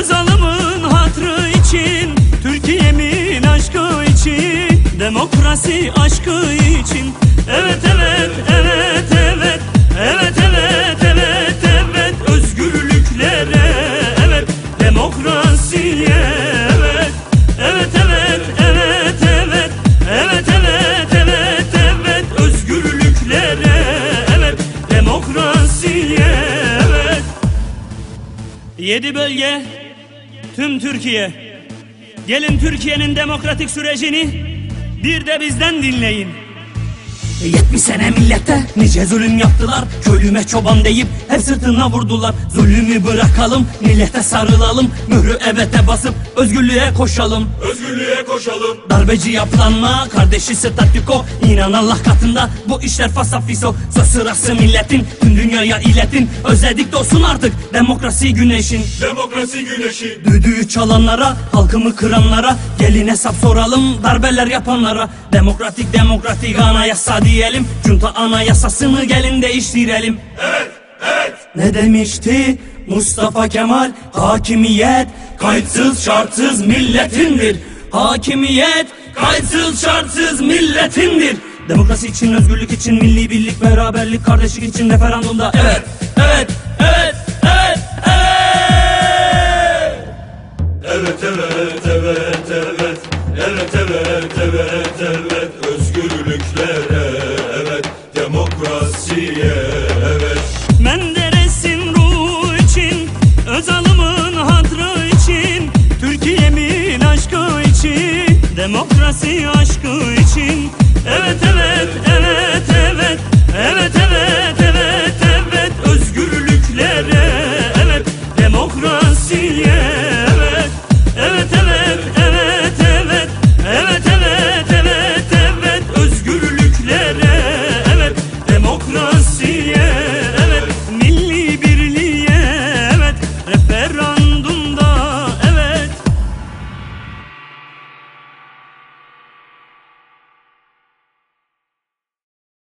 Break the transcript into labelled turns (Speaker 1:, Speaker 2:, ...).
Speaker 1: Özalımın hatrı için Türkiye'min aşkı için Demokrasi aşkı için Evet evet evet evet Evet evet evet evet Özgürlüklere evet Demokrasiye evet Evet evet evet evet Evet evet evet evet Özgürlüklere evet Demokrasiye evet Yedi bölge Tüm Türkiye Gelin Türkiye'nin demokratik sürecini bir de bizden dinleyin. 70 sene millete nice zulüm yaptılar. Köylüme çoban deyip hep sırtına vurdular. Zulümü bırakalım millete sarılalım. Mührü evete basıp özgürlüğe koşalım.
Speaker 2: Özgürlüğe koşalım.
Speaker 1: Darbeci yapılanma kardeşi statüko. İnan Allah katında bu işler fasafiso. Söz sırası milletin tüm dünyaya iletin. Özledik dostun artık demokrasi güneşin.
Speaker 2: Demokrasi güneşi.
Speaker 1: Düdüğü çalanlara, halkımı kıranlara Gelin hesap soralım darbeler yapanlara. Demokratik demokratik anayasa diyelim. Junta anayasasını gelin değiştirelim?
Speaker 2: Evet evet.
Speaker 1: Ne demişti? Mustafa Kemal Hakimiyet kayıtsız şartsız milletindir. Hakimiyet kayıtsız şartsız milletindir. Demokrasi için, özgürlük için, milli birlik, beraberlik, kardeşlik için referandumda. Evet, evet, evet, evet, evet.
Speaker 2: Evet evet evet evet. Evet evet evet evet Özgürlüklere
Speaker 1: Demokrasi aşkı için. Evet evet